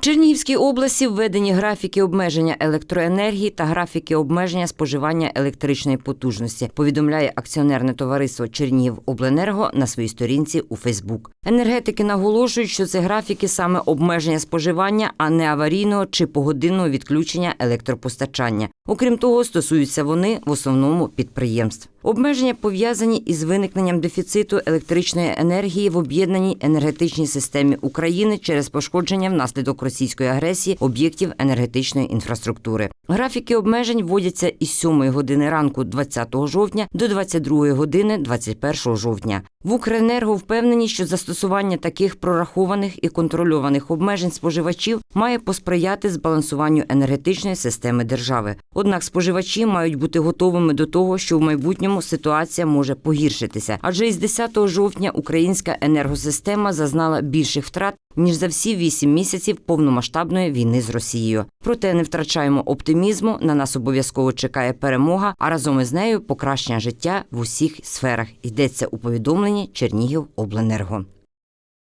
Чернігівській області введені графіки обмеження електроенергії та графіки обмеження споживання електричної потужності. Повідомляє акціонерне товариство Чернігівобленерго на своїй сторінці у Фейсбук. Енергетики наголошують, що це графіки саме обмеження споживання, а не аварійного чи погодинного відключення електропостачання. Окрім того, стосуються вони в основному підприємств. Обмеження пов'язані із виникненням дефіциту електричної енергії в об'єднаній енергетичній системі України через пошкодження внаслідок російської агресії об'єктів енергетичної інфраструктури. Графіки обмежень вводяться із 7 години ранку 20 жовтня до 22 години 21 жовтня. В Укренерго впевнені, що застосування таких прорахованих і контрольованих обмежень споживачів має посприяти збалансуванню енергетичної системи держави. Однак споживачі мають бути готовими до того, що в майбутньому ситуація може погіршитися, адже із 10 жовтня українська енергосистема зазнала більших втрат ніж за всі вісім місяців повномасштабної війни з Росією. Проте не втрачаємо оптимізму. На нас обов'язково чекає перемога, а разом із нею покращення життя в усіх сферах. Йдеться у повідомленні Чернігів Обленерго.